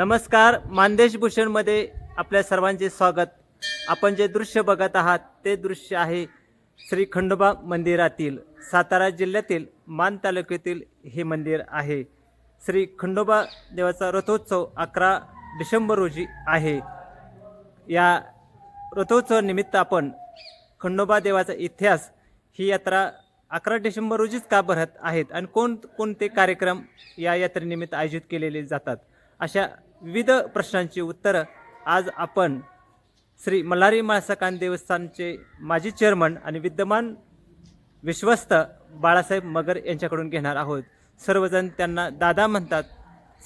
नमस्कार मानदेश भूषणमध्ये आपल्या सर्वांचे स्वागत. आपण जे दृश्य बघत आहात ते दृश्य आहे श्री खंडोबा मंदिरातील सातारा जिल्ह्यातील मान तालुक्यातील हे मंदिर आहे. श्री खंडोबा देवाचा रथोत्सव अकरा डिसेंबर रोजी आहे. या रथोत्सवानिमित्त आपण खंडोबा देवाचा इतिहास ही यात्रा अकरा डिसेंबर रोजीच का भरत आहेत? आणि कोण कोणते कार्यक्रम या यात्रेनिमित्त आयोजित केलेले जातात? अशा विविध प्रश्नांची उत्तरं. आज आपण श्री मल्हारी माळसाकान देवस्थानचे माजी चेअरमन आणि विद्यमान विश्वस्त बाळासाहेब मगर यांच्याकडून घेणार आहोत. सर्वजण त्यांना दादा म्हणतात.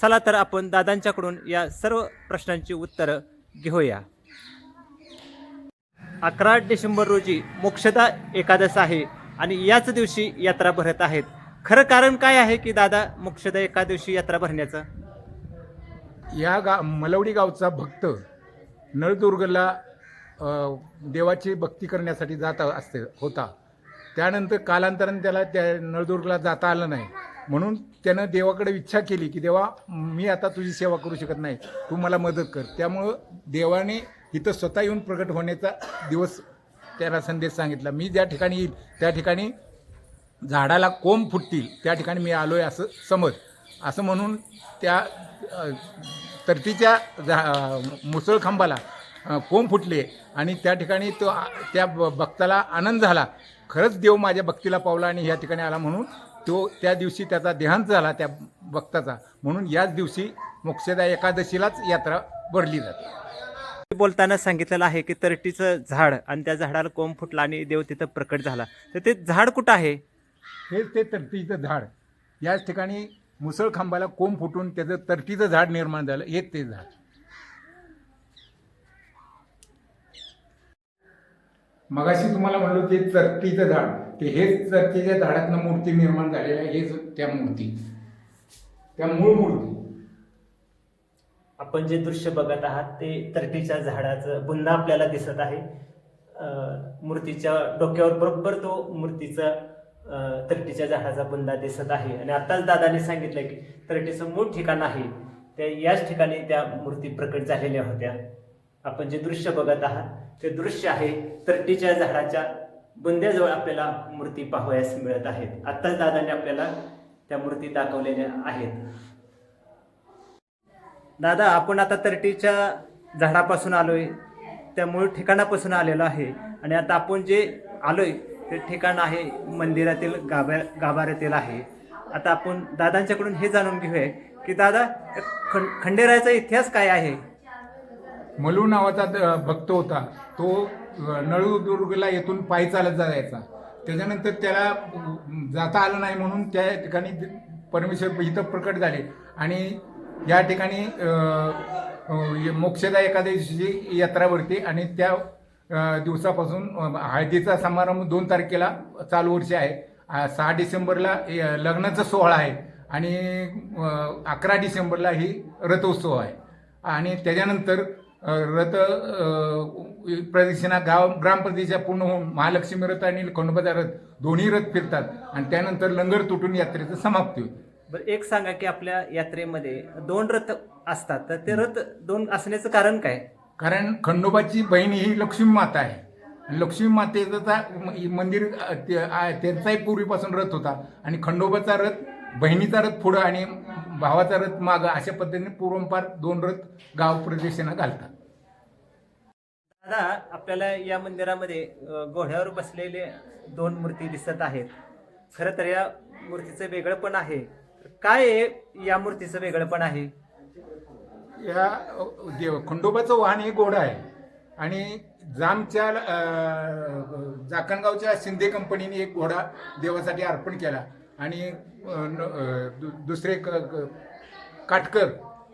चला तर आपण दादांच्याकडून या सर्व प्रश्नांची उत्तरं घेऊया. अकरा डिसेंबर रोजी मोक्षदा एकादश आहे आणि याच दिवशी यात्रा भरत आहेत. खरं कारण काय आहे की दादा मोक्षदा एका दिवशी यात्रा भरण्याचं? या गा मलवडी गावचा भक्त नळदुर्गला देवाची भक्ती करण्यासाठी जात असते होता. त्यानंतर कालांतराने त्याला त्या नळदुर्गला जाता आलं नाही. म्हणून त्यानं देवाकडे इच्छा केली की देवा मी आता तुझी सेवा करू शकत नाही. तू मला मदत कर. त्यामुळं देवाने इथं स्वतः येऊन प्रकट होण्याचा दिवस त्याला संदेश सांगितला. मी ज्या ठिकाणी येईल त्या ठिकाणी झाडाला कोंब फुटतील त्या ठिकाणी मी आलो आहे असं समज. असं म्हणून त्या अ, तरतीच्या झा मुसळ खांबाला कोंब फुटले आणि त्या ठिकाणी तो त्या भक्ताला आनंद झाला. खरंच देव माझ्या भक्तीला पावला आणि ह्या ठिकाणी आला म्हणून तो त्या दिवशी त्याचा देहांत झाला त्या भक्ताचा. म्हणून याच दिवशी मोक्षदा एकादशीलाच यात्रा भरली जाते. बोलताना सांगितलेलं आहे की तरटीचं झाड आणि त्या झाडाला कोंब फुटला आणि देव तिथं प्रकट झाला. तर ते झाड कुठं आहे? हेच ते तरतीचं झाड. याच ठिकाणी मुसळ खांबाला कोंब फुटून त्याचं तरटीचं झाड निर्माण झालं हे ते झाड. मगाशी तुम्हाला म्हणलो ते चरतीचं झाड ते हेच चरतीच्या झाडातनं मूर्ती निर्माण झालेल्या आहे हेच त्या मूर्ती. त्या मूळ मूर्ती. आपण जे दृश्य बघत आहात ते तरटीच्या झाडाचं बुंदा आपल्याला दिसत आहे. मूर्तीच्या डोक्यावर बरोबर तो मूर्तीचा तरटीच्या झाडाचा बुंदा दिसत आहे. आणि आताच दादाने सांगितलं की तरटीचं मूळ ठिकाण आहे. त्या याच ठिकाणी त्या मूर्ती प्रकट झालेल्या होत्या. आपण जे दृश्य बघत आहात ते दृश्य आहे तरटीच्या झाडाच्या बुंद्याजवळ आपल्याला मूर्ती पाहावयास मिळत आहेत. आत्ताच दादाने आपल्याला त्या मूर्ती दाखवलेल्या आहेत. दादा आपण आता तरटीच्या झाडापासून आलोय. त्या मूळ ठिकाणापासून आलेलो आहे. आणि आता आपण जे आलोय ते ठिकाण आहे मंदिरातील गाभ्या गाभाऱ्यातील आहे. आता आपण दादांच्याकडून हे जाणून घेऊया की दादा खं खंडेरायाचा इतिहास काय आहे? मलू नावाचा द- भक्त होता. तो नळुदुर्गला नळदुर्गला येथून पायी चालत जायचा. त्याच्यानंतर त्याला जाता आलं नाही म्हणून त्या ठिकाणी परमेश्वर इथं प्रकट झाले. आणि या ठिकाणी मोक्षदा एकादशीची यात्रा भरते आणि त्या दिवसापासून हळदीचा समारंभ दोन तारखेला चालू वर्षी आहे. सहा डिसेंबरला लग्नाचा सोहळा आहे आणि अकरा डिसेंबरला ही रथोत्सव आहे. आणि त्याच्यानंतर रथ प्रदक्षिणा गाव ग्रामप्रदेशा पूर्ण होऊन महालक्ष्मी रथ आणि खंडोबाचा रथ दोन्ही रथ फिरतात आणि त्यानंतर लंगर तुटून यात्रेचं समाप्ती होते. बरं एक सांगा की आपल्या यात्रेमध्ये दोन रथ असतात तर ते रथ दोन असण्याचं कारण काय? कारण खंडोबाची बहीण ही लक्ष्मी माता आहे. लक्ष्मी मातेचं मंदिर त्यांचाही पूर्वीपासून रथ होता. आणि खंडोबाचा रथ बहिणीचा रथ पुढं आणि भावाचा रथ मागं अशा पद्धतीने पूर्वंपार दोन रथ गाव प्रदेशांना घालतात. दादा आपल्याला या मंदिरामध्ये घोड्यावर बसलेले दोन मूर्ती दिसत आहेत. खरं तर या मूर्तीचं वेगळं पण आहे. काय आहे या मूर्तीचं वेगळं पण आहे? या देव खंडोबाचं वाहन हे घोडा आहे. आणि जामच्या जाकणगावच्या शिंदे कंपनीने एक घोडा देवासाठी अर्पण केला. आणि दुसरे क- काटकर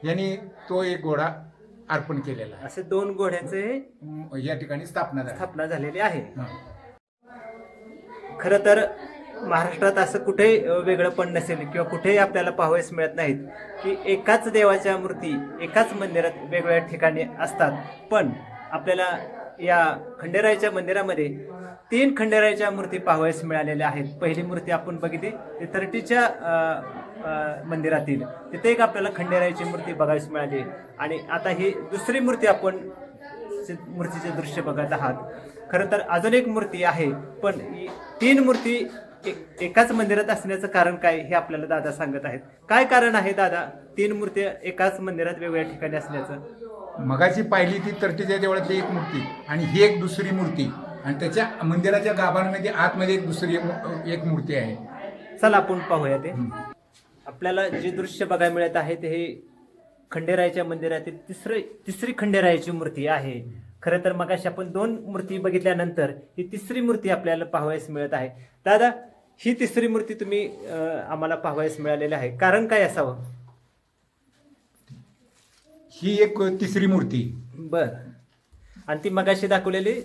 यांनी तो एक घोडा अर्पण केलेला आहे. असे दोन घोड्यांचे या ठिकाणी स्थापना झाली. स्थापना झालेली आहे. खरं तर महाराष्ट्रात असं कुठेही वेगळं पण नसेल किंवा कुठेही आपल्याला पाहावयास मिळत नाहीत की एकाच देवाच्या मूर्ती एकाच मंदिरात वेगवेगळ्या ठिकाणी असतात. पण आपल्याला या खंडेरायाच्या मंदिरामध्ये तीन खंडेरायाच्या मूर्ती पाहावयास मिळालेल्या आहेत. पहिली मूर्ती आपण बघितली ती थर्टीच्या मंदिरातील. तिथे एक आपल्याला खंडेरायाची मूर्ती बघायला मिळाली. आणि आता ही दुसरी मूर्ती आपण मूर्तीचे दृश्य बघत आहात. खरं तर अजून एक मूर्ती आहे पण तीन मूर्ती ए- एकाच मंदिरात असण्याचं कारण काय हे आपल्याला दादा सांगत आहेत? काय कारण आहे दादा? तीन मूर्ती एकाच मंदिरात वेगवेगळ्या ठिकाणी असण्याचं. मगाची पाहिली ती तरटीच्या देवळातली एक मूर्ती आणि ही एक दुसरी मूर्ती. आणि त्याच्या मंदिराच्या गाभाऱ्यामध्ये आतमध्ये एक दुसरी एक- एक मूर्ती आहे. चला आपण पाहूया ते. आपल्याला जे दृश्य बघायला मिळत आहे ते हे खंडेरायाच्या मंदिरातील तिसरे तिसरी खंडेरायाची मूर्ती आहे. खरं तर मगाशी आपण दोन मूर्ती बघितल्यानंतर ही तिसरी मूर्ती आपल्याला पाहावयास मिळत आहे. दादा ही तिसरी मूर्ती तुम्ही आम्हाला पाहावयास मिळालेली आहे. कारण काय असावं? ही एक तिसरी मूर्ती. बर. आणि ती मगाशी दाखवलेली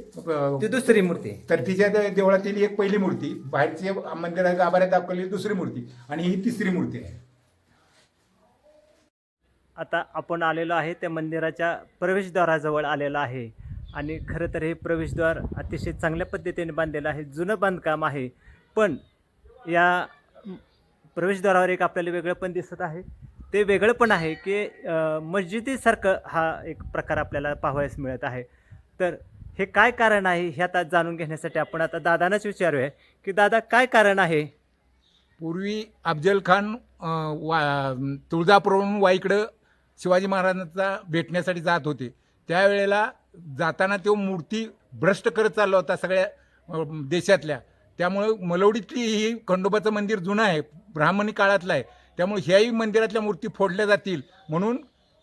ती दुसरी मूर्ती. तरतीच्या दे- देवळातील एक पहिली मूर्ती बाहेरची मंदिरा गाभाऱ्यात दाखवलेली दुसरी मूर्ती आणि ही तिसरी मूर्ती आहे. आता आपण आलेलो आहे त्या मंदिराच्या प्रवेशद्वाराजवळ आलेलो आहे. आणि खरं तर हे प्रवेशद्वार अतिशय चांगल्या पद्धतीने बांधलेलं आहे. जुनं बांधकाम आहे. पण या प्रवेशद्वारावर एक आपल्याला वेगळं पण दिसत आहे. ते वेगळं पण आहे की मस्जिदीसारखं हा एक प्रकार आपल्याला पाहावयास मिळत आहे. तर हे काय कारण आहे हे आता जाणून घेण्यासाठी आपण आता दादांनाच विचारूया की दादा काय कारण आहे? पूर्वी अफजल खान वा तुळजापूरवरून वाईकडं शिवाजी महाराजांचा भेटण्यासाठी जात होते. त्यावेळेला जाताना तो मूर्ती भ्रष्ट करत चालला होता सगळ्या देशातल्या. त्यामुळं मलवडीतली ही खंडोबाचं मंदिर जुनं आहे ब्राह्मणी काळातलं आहे. त्यामुळे ह्याही मंदिरातल्या मूर्ती फोडल्या जातील. म्हणून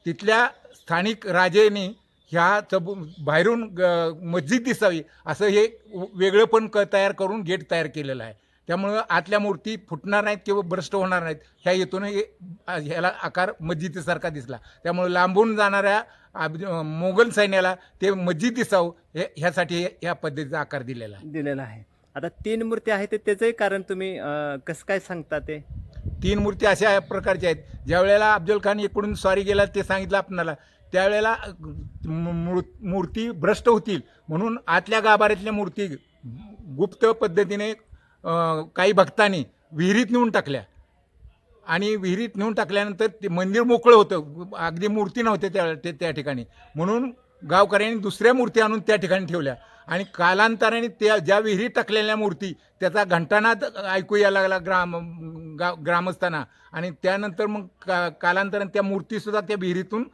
तिथल्या स्थानिक राजेने ह्या चबू बाहेरून ग- मस्जिद दिसावी असं हे वेगळं पण क तयार करून गेट तयार केलेलं आहे. त्यामुळं आतल्या मूर्ती फुटणार नाहीत किंवा भ्रष्ट होणार नाहीत. ह्या हेतून हे ह्याला आकार मस्जिदीसारखा दिसला. त्यामुळं लांबून जाणाऱ्या अब- मोगल सैन्याला ते मस्जिद दिसावं हे ह्यासाठी हे- ह्या पद्धतीचा आकार दिलेला आहे. आहे. आता तीन मूर्ती आहेत त्याचंही कारण तुम्ही अं, कसं काय सांगता ते? तीन मूर्ती अशा प्रकारच्या आहेत. ज्या वेळेला अफजल खान इकडून स्वारी गेला ते सांगितलं आपणाला त्यावेळेला मू- मूर- मूर्ती भ्रष्ट होतील म्हणून आतल्या गाभाऱ्यातल्या मूर्ती गुप्त पद्धतीने काही भक्तांनी विहिरीत नेऊन टाकल्या. आणि विहिरीत नेऊन टाकल्यानंतर ते मंदिर मोकळं होतं. अगदी मूर्ती नव्हते त्या ते त्या ठिकाणी. म्हणून गावकऱ्यांनी दुसऱ्या मूर्ती आणून त्या ठिकाणी ठेवल्या. आणि कालांतराने त्या ज्या विहिरी टाकलेल्या मूर्ती त्याचा घंटानाद ऐकू यायला लागला ग्राम गा ग्रामस्थांना. आणि त्यानंतर मग का कालांतराने त्या मूर्तीसुद्धा त्या विहिरीतून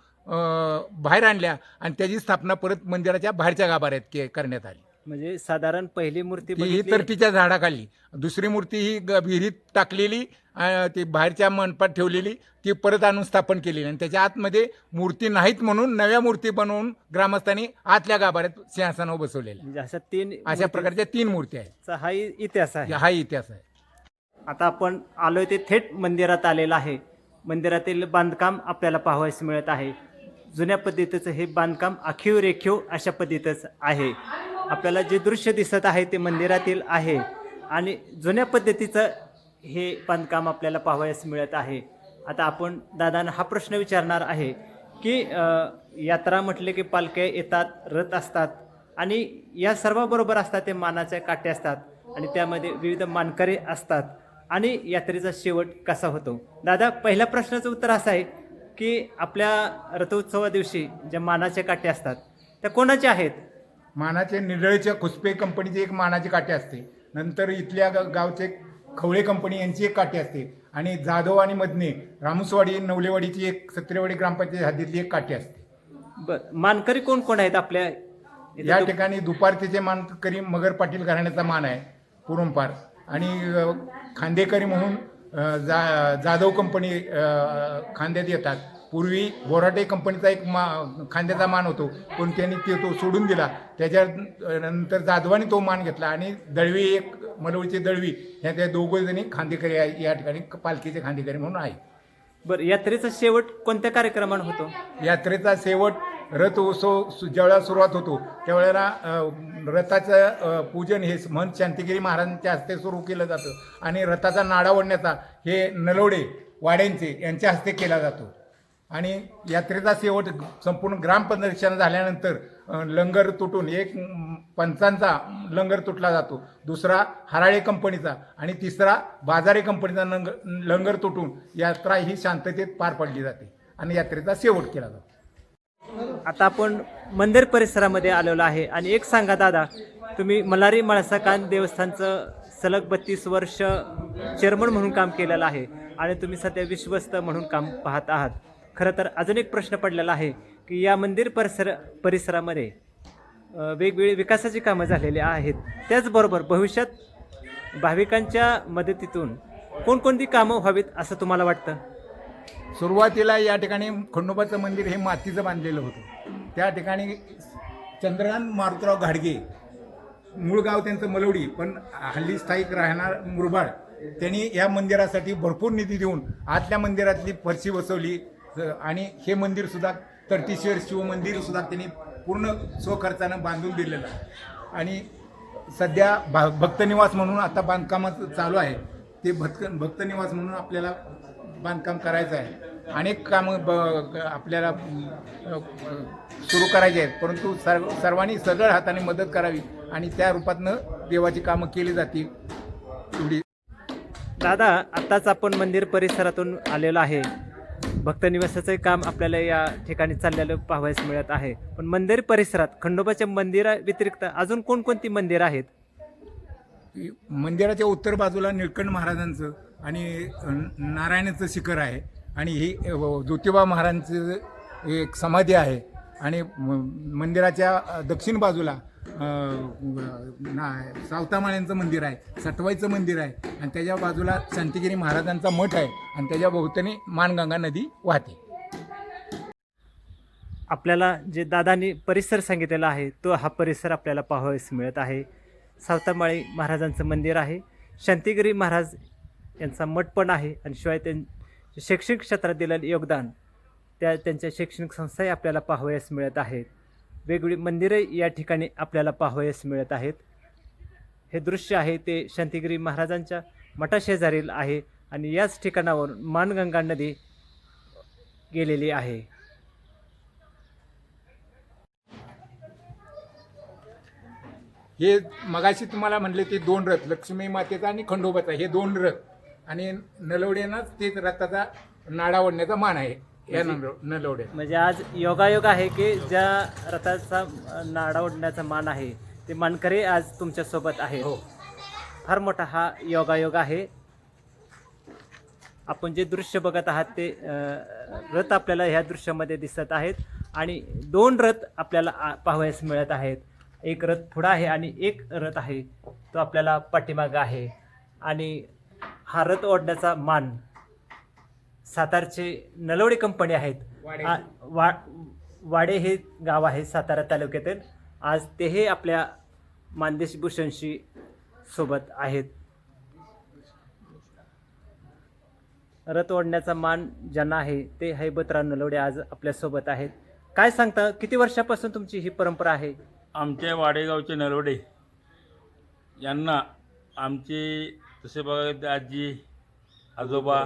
बाहेर आणल्या आणि त्याची स्थापना परत मंदिराच्या बाहेरच्या गाभाऱ्यात के करण्यात आली. म्हणजे साधारण पहिली मूर्ती ती ही बघितली. झाडाखाली. दुसरी मूर्ती ही ग- विहिरीत टाकलेली अं, ती बाहेरच्या मंडपात ठेवलेली ती परत आणून स्थापन केलेली. आणि त्याच्या आतमध्ये मूर्ती नाहीत म्हणून नव्या मूर्ती बनवून ग्रामस्थांनी आतल्या गाभाऱ्यात सिंहासनावर बसवलेल्या म्हणजे अशा तीन अशा प्रकारच्या तीन मूर्त्या आहेत. हा इ- इतिहास आहे. हा इतिहास आहे. आता आपण आलोय ते थेट मंदिरात आलेलं आहे. मंदिरातील बांधकाम आपल्याला पाहावयास मिळत आहे. जुन्या पद्धतीचं हे बांधकाम आखीव रेखीव अशा पद्धतीचं आहे. आपल्याला जे दृश्य दिसत आहे ते मंदिरातील आहे. आणि जुन्या पद्धतीचं हे बांधकाम आपल्याला पाहावयास मिळत आहे. आता आपण दादांना हा प्रश्न विचारणार आहे की यात्रा म्हटले की पालख्या येतात रथ असतात आणि या सर्वाबरोबर असतात ते मानाचे काटे असतात आणि त्यामध्ये विविध मानकरे असतात आणि यात्रेचा शेवट कसा होतो? दादा पहिल्या प्रश्नाचं उत्तर असं आहे की आपल्या रथोत्सवा दिवशी ज्या मानाचे काटे असतात त्या कोणाचे आहेत? मानाचे निडळच्या खुसपे कंपनीची एक मानाची काठी असते. नंतर इथल्या गावचे खवळे कंपनी यांची एक काठी असते. आणि जाधव आणि मदने रामुसवाडी नवलेवाडीची एक सत्रेवाडी ग्रामपंचायत हद्दीतली एक काठी असते. बर मानकरी कोण कोण आहेत आपल्या? या ठिकाणी दुपारतीचे मानकरी मगर पाटील घराण्याचा मान आहे पूर्वपार आणि खांदेकरी म्हणून जा जाधव कंपनी खांद्यात येतात. पूर्वी बोराटे कंपनीचा एक मा खांद्याचा मान होतो. पण त्यांनी ते तो सोडून दिला. त्याच्या नंतर जाधवाने तो मान घेतला आणि दळवी एक मलवळीचे दळवी ह्या त्या दोघं जणी खांदेकरी आहे या ठिकाणी पालखीचे खांदेकरी म्हणून आहे बरं यात्रेचा शेवट कोणत्या कार्यक्रमाने होतो? यात्रेचा शेवट रथ उत्सव ज्यावेळेला सुरुवात होतो त्यावेळेला रथाचं पूजन हे महंत शांतिगिरी महाराजांच्या हस्ते सुरू केलं जातं. आणि रथाचा नाडा ओढण्याचा हे नलवडे वाड्यांचे यांच्या हस्ते केला जातो. आणि यात्रेचा शेवट संपूर्ण ग्रामप्रदक्षिणा झाल्यानंतर लंगर तुटून एक पंचांचा लंगर तुटला जातो. दुसरा हराळे कंपनीचा आणि तिसरा बाजारी कंपनीचा लंग लंगर तुटून यात्रा ही शांततेत पार पडली जाते आणि यात्रेचा शेवट केला जातो. आता आपण मंदिर परिसरामध्ये आलेलो आहे आणि एक सांगा दादा तुम्ही मल्हारी माळसाकान देवस्थानचं सलग बत्तीस वर्ष चेअरमन म्हणून काम केलेलं आहे आणि तुम्ही सध्या विश्वस्त म्हणून काम पाहत आहात. खरं तर अजून एक प्रश्न पडलेला आहे की या मंदिर परिसर परिसरामध्ये वेगवेगळी विकासाची कामं झालेली आहेत. त्याचबरोबर भविष्यात भाविकांच्या मदतीतून कोणकोणती कामं व्हावीत असं तुम्हाला वाटतं? सुरुवातीला या ठिकाणी खंडोबाचं मंदिर हे मातीचं बांधलेलं होतं. त्या ठिकाणी चंद्रकांत मारुतराव घाडगे मूळ गाव त्यांचं मलवडी पण हल्ली स्थायिक राहणार मुरबाड त्यांनी या मंदिरासाठी भरपूर निधी देऊन आतल्या मंदिरातली फरशी बसवली आणि हे मंदिर सुद्धा तर्टीश्वर शिवमंदिर सुद्धा त्यांनी पूर्ण स्वखर्चानं बांधून दिलेलं आहे. आणि सध्या भा भक्तनिवास म्हणून आता बांधकामाचं चालू आहे. ते भक्त भक्तनिवास म्हणून आपल्याला बांधकाम करायचं आहे. अनेक कामं ब आपल्याला सुरू करायची आहेत. परंतु सर्व सर्वांनी सगळ्या हाताने मदत करावी आणि त्या रूपातनं देवाची कामं केली जातील एवढी. दादा आत्ताच आपण मंदिर परिसरातून आलेलो आहे. भक्त निवासाचं काम आपल्याला या ठिकाणी चाललेलं पाहावयास मिळत आहे. पण मंदिर परिसरात खंडोबाच्या मंदिरा व्यतिरिक्त अजून कोणकोणती मंदिरं आहेत? मंदिराच्या उत्तर बाजूला निळकंठ महाराजांचं आणि नारायणाचं शिखर आहे. आणि ही हो, ज्योतिबा महाराजांचं एक समाधी आहे. आणि म- मंदिराच्या दक्षिण बाजूला ना सावतामाळ्यांचं मंदिर आहे सटवाईचं मंदिर आहे आणि त्याच्या बाजूला शांतिगिरी महाराजांचा मठ आहे आणि त्याच्या भोवतणी मानगंगा नदी वाहते. आपल्याला जे दादांनी परिसर सांगितलेला आहे तो हा परिसर आपल्याला पाहावयास मिळत आहे. सावतामाळी महाराजांचं मंदिर आहे शांतिगिरी महाराज यांचा मठ पण आहे आणि शिवाय त्यां शैक्षणिक क्षेत्रात दिलेलं योगदान त्या त्यांच्या शैक्षणिक संस्थाही आपल्याला पाहावयास मिळत आहेत. वेगवेगळी मंदिरे या ठिकाणी आपल्याला पाहावयास मिळत आहेत. हे दृश्य आहे ते शांतिगिरी महाराजांच्या मठाशेजारील आहे आणि याच ठिकाणावर मानगंगा नदी गेलेली आहे. हे मगाशी तुम्हाला म्हणले ते दोन रथ लक्ष्मी मातेचा आणि खंडोबाचा हे दोन रथ. आणि नलवड्यांनाच ते रथाचा नाडा ओढण्याचा मान आहे. या नलवड्यात म्हणजे आज योगायोग आहे की ज्या रथाचा नाडा ओढण्याचा मान आहे ते मानकरी आज तुमच्यासोबत आहे हो. फार मोठा हा योगायोग आहे. आपण जे दृश्य बघत आहात ते रथ आपल्याला ह्या दृश्यामध्ये दिसत आहेत आणि दोन रथ आपल्याला पाहावयास मिळत आहेत. एक रथ पुढं आहे आणि एक रथ आहे तो आपल्याला पाठीमागं आहे. आणि हा रथ ओढण्याचा मान सातारचे नलवडे कंपनी आहेत. वाडे. आ- वा वाडे हे गाव आहे सातारा तालुक्यातील. आज तेही आपल्या मानदेश भूषणशी सोबत आहेत. रथ ओढण्याचा मान ज्यांना आहे ते हैबतराव नलवडे आज आपल्यासोबत आहेत. काय सांगता किती वर्षापासून तुमची ही परंपरा आहे? आमच्या वाडेगावचे नलवडे यांना आमचे तसे बघा आजी आजोबा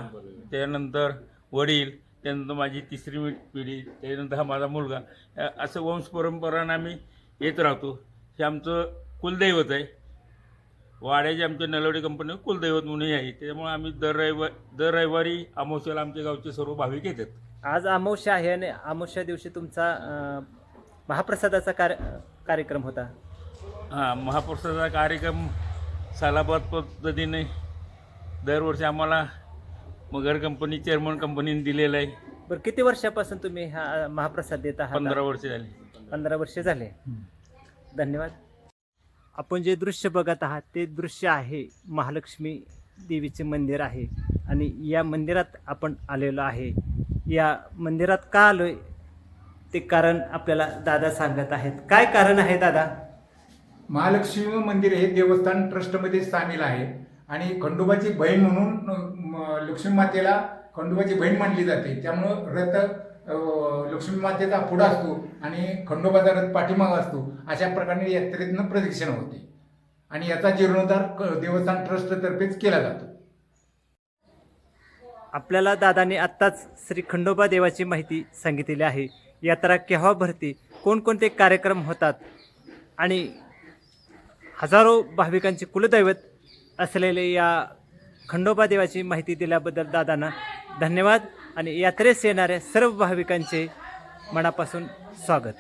त्यानंतर वडील त्यानंतर माझी तिसरी पिढी त्यानंतर हा माझा मुलगा. या- असं वंश परंपरानं आम्ही येत राहतो. हे आमचं कुलदैवत आहे. वाड्याचे आमच्या नलवडे कंपनी कुलदैवत म्हणून आहे. त्याच्यामुळे आम्ही दर रविवार दर रविवारी अमावस्याला आमच्या गावचे सर्व भाविक येतात आज अमावस्या आहे आणि अमावस्या दिवशी तुमचा महाप्रसादाचा कार्य कार्यक्रम होता. हां महापुरुषाचा कार्यक्रम सालाबाद पद्धतीने दरवर्षी आम्हाला मगर कंपनी चेअरमन कंपनीने दिलेला आहे. बरं किती वर्षापासून तुम्ही हा महाप्रसाद देत आहात? पंधरा वर्ष झाली. पंधरा वर्ष झाले. धन्यवाद. आपण जे दृश्य बघत आहात ते दृश्य आहे महालक्ष्मी देवीचे मंदिर आहे. आणि या मंदिरात आपण आलेलो आहे. या मंदिरात का आलोय? ते कारण आपल्याला दादा सांगत आहेत. काय कारण आहे दादा? महालक्ष्मी मंदिर हे देवस्थान ट्रस्टमध्ये सामील आहे. आणि खंडोबाची बहीण म्हणून लक्ष्मी मातेला खंडोबाची बहीण मानली जाते. त्यामुळं रथ लक्ष्मी मातेचा पुढा असतो आणि खंडोबाचा रथ पाठीमागा असतो. अशा प्रकारे यात्रेतनं प्रदक्षिणा होते. आणि याचा जीर्णोद्धार देवस्थान ट्रस्टतर्फेच केला जातो. आपल्याला दादाने आत्ताच श्री खंडोबा देवाची माहिती सांगितलेली आहे. यात्रा केव्हा भरते कोणकोणते कार्यक्रम होतात आणि हजारो भाविकांचे कुलदैवत असलेले या खंडोबा देवाची माहिती दिल्याबद्दल दादांना धन्यवाद. आणि यात्रेस येणाऱ्या सर्व भाविकांचे मनापासून स्वागत.